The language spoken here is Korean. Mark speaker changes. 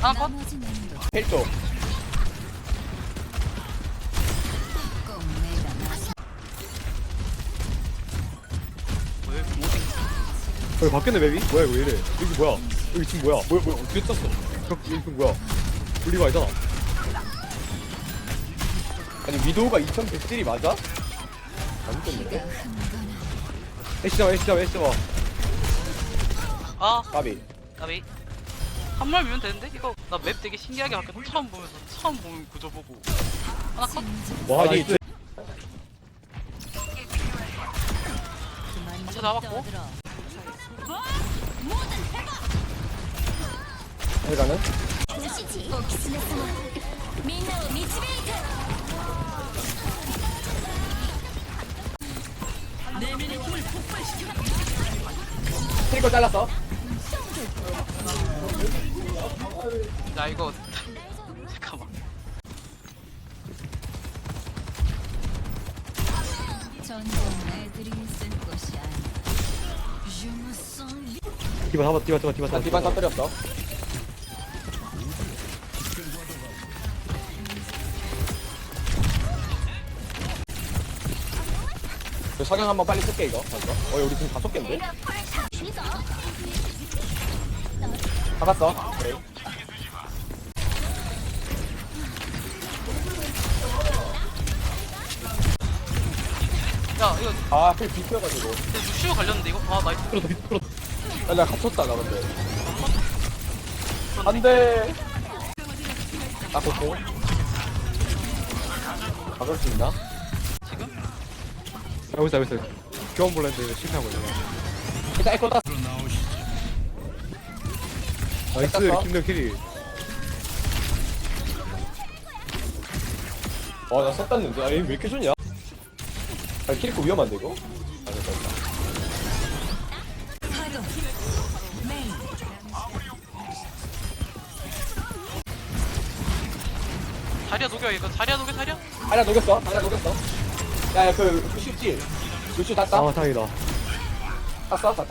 Speaker 1: 하나 컷?
Speaker 2: 헬조. 여기 바뀌었네 맵이? 뭐야 이거 왜 이래? 여기 뭐야? 여기 지금 뭐야? 뭐야 뭐야? 어떻게 떴어? 여기 지금 뭐야? 분리가 아니잖아. 아니 위도우가 2100딜이 맞아? 안 됐는데? 애쉬 잡아 애쉬 잡아 애쉬 잡아.
Speaker 1: 아
Speaker 2: 까비.
Speaker 1: 나비 한 마리 밀면 되는데? 이거 나 맵 되게 신기하게 봤거든 처음 보면서 처음 보는 구조 보고 하나 컷?
Speaker 2: 와, 아니, 이
Speaker 1: 먼저 나왔고
Speaker 2: 가는? 트리거 잘랐어.
Speaker 1: 야 이거 잠깐만.
Speaker 2: 디바 잡아 디바 디바 디바
Speaker 3: 난 디반 터뜨렸어. 그 석양 한번 빨리 쓸게 이거. 먼저. 어, 우리 지금 다섯 개인데? 잡았어. 그래.
Speaker 1: 야 이거
Speaker 3: 아, 필 비켜가지고.
Speaker 1: 근데 루시오 걸렸는데 이거? 아 나이스
Speaker 2: 밑 끌어도
Speaker 3: 야, 나 갇혔다, 나 근데. 안 돼. 나 고고. 막을 수 있나?
Speaker 1: 지금?
Speaker 2: 알고 있어 알고 있어 교환 볼랬는데 이거 실패한 거야
Speaker 3: 일단 에코 땄어.
Speaker 2: 나이스? 김대 캐리
Speaker 3: 와, 나 썼다는데. 아, 얘왜 이렇게 좋냐? 아, 키리코 위험한데, 이거? 아, 됐다, 됐다.
Speaker 1: 자리야 녹여 이거 자리야 녹여 자리야?
Speaker 3: 하나 녹였어. 하나 녹였어. 야, 야, 그, 찌. 루슈 땄다?
Speaker 2: 아 다행이다
Speaker 3: 땄어? 다 땄다.